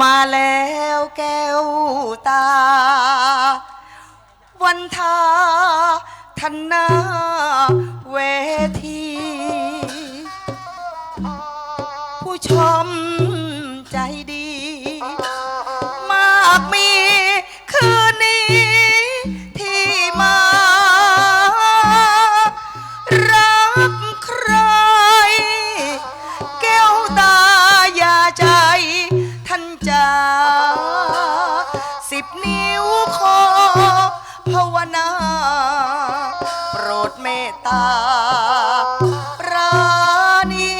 มาแล้วแก้วตา วันทาทันนาเวที ผู้ชม สิบนิ้วขอภาวนา โปรดเมตตาปราณี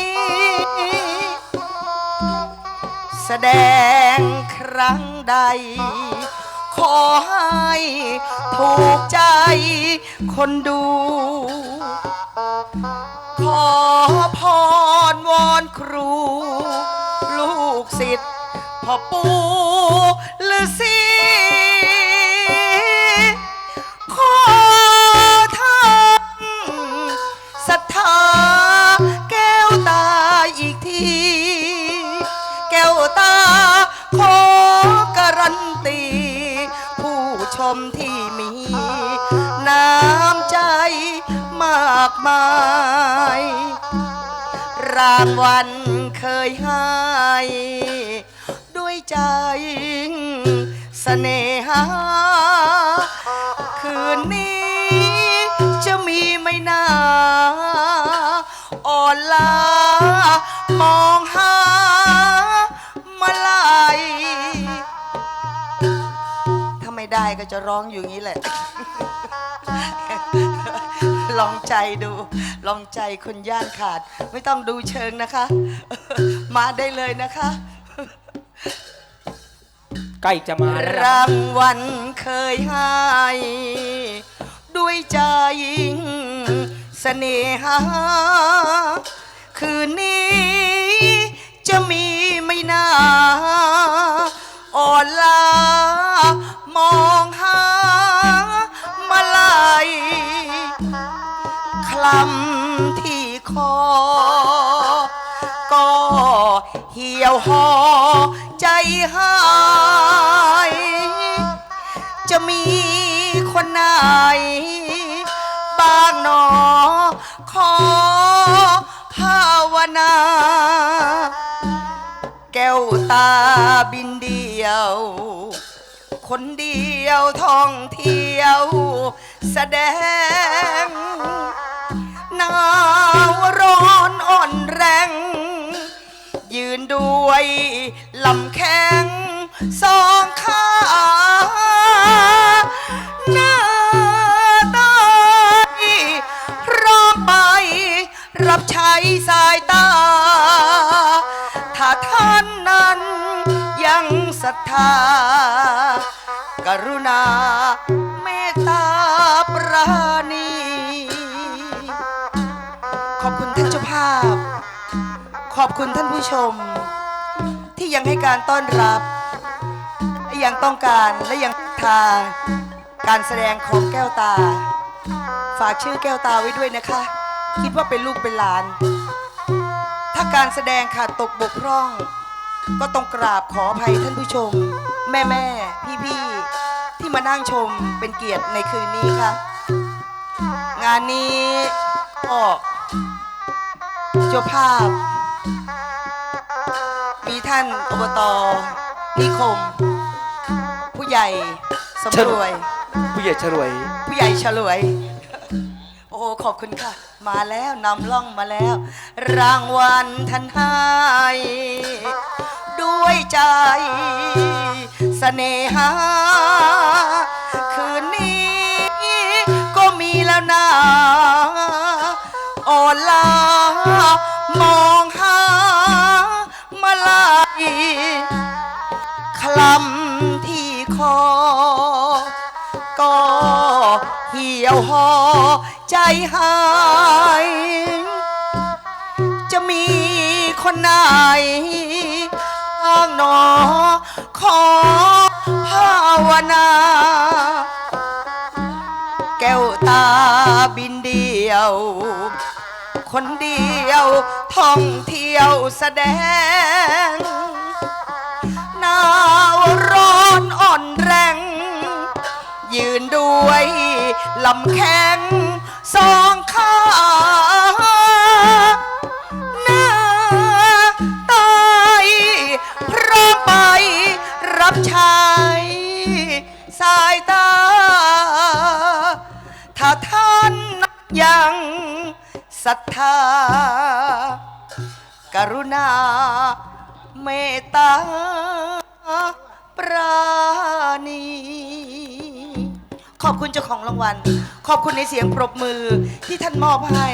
แสดงครั้งใด ขอให้ถูกใจคนดู ขอพรวอนครู ลูกศิษย์พ่อปู่ฤาษี มากมายรางวัลเคยให้ด้วยใจเสน่หา คืนนี้จะมีไม่นาอ่อนล้ามองหามาลายถ้าไม่ได้ก็จะร้องอยู่งนี้แหละ ลองใจดู ลองใจคนย่านขาด ไม่ต้องดูเชิงนะคะ มาได้เลยนะคะ ใกล้จะมาแล้วรางวัลเคยให้ ด้วยใจเสน่หา คืนนี้จะมีไม่น่าอ่อนล้ามอง ลำที่คอ ก็เหี่ยวหอใจหาย จะมีคนไหนบ้างหนอ ขอภาวนา แก้วตาบินเดียว คนเดียวท่องเที่ยว แสดง วยลำแข้งสองขาหน้าตายพร้อมไป รับใช้สายตา ถ้าท่านนั้นยังศรัทธา กรุณาเมตตาปราณี ขอบคุณท่านเจ้าภาพ ขอบคุณท่านผู้ชม ที่ยังให้การต้อนรับและยังต้องการและยังทาการแสดงของแก้วตา ฝากชื่อแก้วตาไว้ด้วยนะคะ คิดว่าเป็นลูกเป็นหลาน ถ้าการแสดงขาดตกบกพร่อง ก็ต้องกราบขออภัยท่านผู้ชม แม่แม่พี่พี่ที่มานั่งชมเป็นเกียรติในคืนนี้ค่ะ งานนี้ก็เจ้าภาพ ท่านอบตนิคม ผู้ใหญ่สำรวย ผู้ใหญ่ฉรวย ผู้ใหญ่ฉลวย โอ้โหขอบคุณค่ะ มาแล้วนำล่องมาแล้ว รางวัลท่านให้ด้วยใจเสน่หา คอ ก็เหี่ยวหอใจหาย จะมีคนไหนอ้างหนอ ขอภาวนา แก้วตาบินเดียว คนเดียวท่องเที่ยวแสดง นา ลำแข็งสองขาหน้าตายพร้อมไปรับใช้สายตา ถ้าท่านยังศรัทธา กรุณาเมตตาปราณี ขอบคุณเจ้าของรางวัล ขอบคุณในเสียงปรบมือที่ท่านมอบให้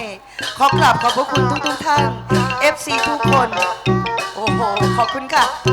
ขอกราบขอบพระคุณทุกๆท่าน FC ทุกคน โอ้โห ขอบคุณค่ะ